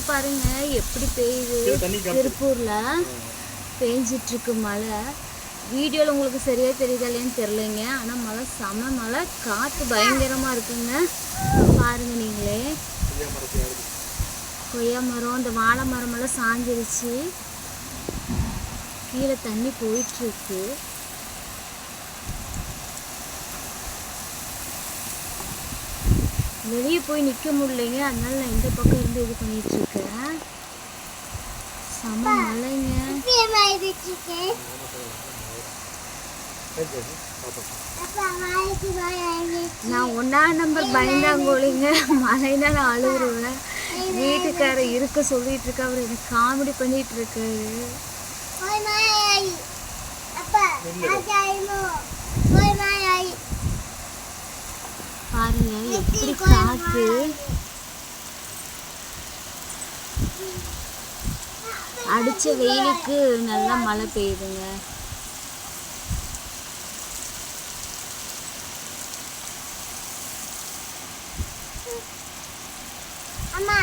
மழை பாருங்க எப்படி பெய்யுது. திருப்பூர்ல பெஞ்சிட்டு இருக்கு மழை. வீடியோவில் உங்களுக்கு சரியா தெரியுதா இல்லையான்னு தெரிலங்க ஆனால் மழை செம மழை. காற்று பயங்கரமாக இருக்குங்க. பாருங்க நீங்களே. கொய்யா மரம் இந்த வாழை மரம் எல்லாம் சாஞ்சிருச்சு. கீழே தண்ணி போயிட்டு வெளியே போய் நிற்க முடியலைங்க. அதனால நான் இந்த பக்கம் இருந்து இது பண்ணிட்டு இருக்கேன். செம மழைங்க. நான் ஒன்றா நம்பர் பயந்தாங்கோலிங்க மழைனா நான் அழுகுருவேன் வீட்டுக்காரர் இருக்க சொல்லிட்டு இருக்க. அவர் எனக்கு காமெடி பண்ணிட்டு இருக்காரு. பாருங்க எப்படி காத்து அடிச்ச வெயிலுக்கு நல்லா மழை பெய்யுதுங்க. அம்மா